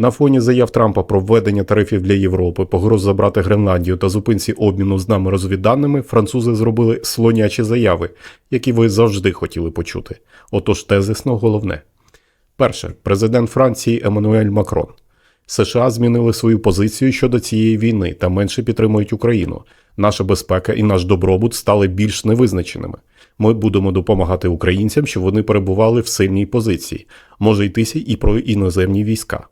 На фоні заяв Трампа про введення тарифів для Європи, погроз забрати Гренландію та зупинці обміну з нами розвідданими, французи зробили слонячі заяви, які ви завжди хотіли почути. Отож, тезисно головне. Перше, президент Франції Еммануель Макрон. США змінили свою позицію щодо цієї війни та менше підтримують Україну. Наша безпека і наш добробут стали більш невизначеними. Ми будемо допомагати українцям, щоб вони перебували в сильній позиції. Може йтися і про іноземні війська.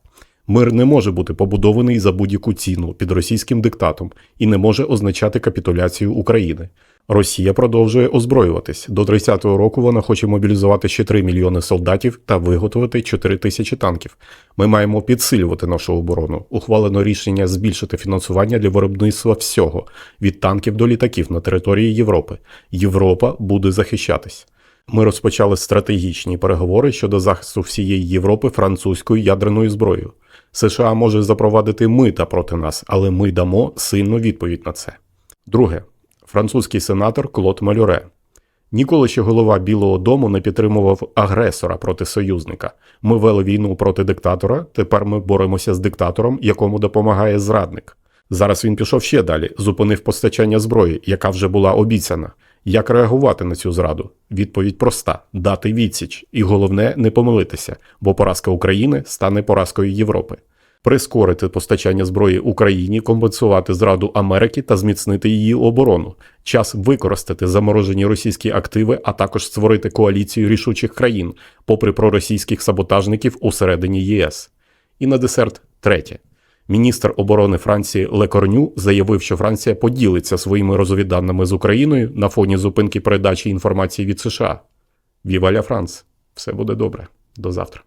Мир не може бути побудований за будь-яку ціну під російським диктатом і не може означати капітуляцію України. Росія продовжує озброюватись. До 30-го року вона хоче мобілізувати ще 3 мільйони солдатів та виготовити 4 тисячі танків. Ми маємо підсилювати нашу оборону. Ухвалено рішення збільшити фінансування для виробництва всього від танків до літаків на території Європи. Європа буде захищатись. Ми розпочали стратегічні переговори щодо захисту всієї Європи французькою ядерною зброєю. США може запровадити мита проти нас, але ми дамо сильну відповідь на це. Друге, французький сенатор Клод Малюре. Ніколи ще голова Білого Дому не підтримував агресора проти союзника. Ми вели війну проти диктатора. Тепер ми боремося з диктатором, якому допомагає зрадник. Зараз він пішов ще далі, зупинив постачання зброї, яка вже була обіцяна. Як реагувати на цю зраду? Відповідь проста: дати відсіч. І головне не помилитися, бо поразка України стане поразкою Європи. Прискорити постачання зброї Україні, компенсувати зраду Америки та зміцнити її оборону. Час використати заморожені російські активи, а також створити коаліцію рішучих країн, попри проросійських саботажників усередині ЄС. І на десерт третє. Міністр оборони Франції Лекорню заявив, що Франція поділиться своїми розвідданими з Україною на фоні зупинки передачі інформації від США. Віваля Франц! Все буде добре. До завтра.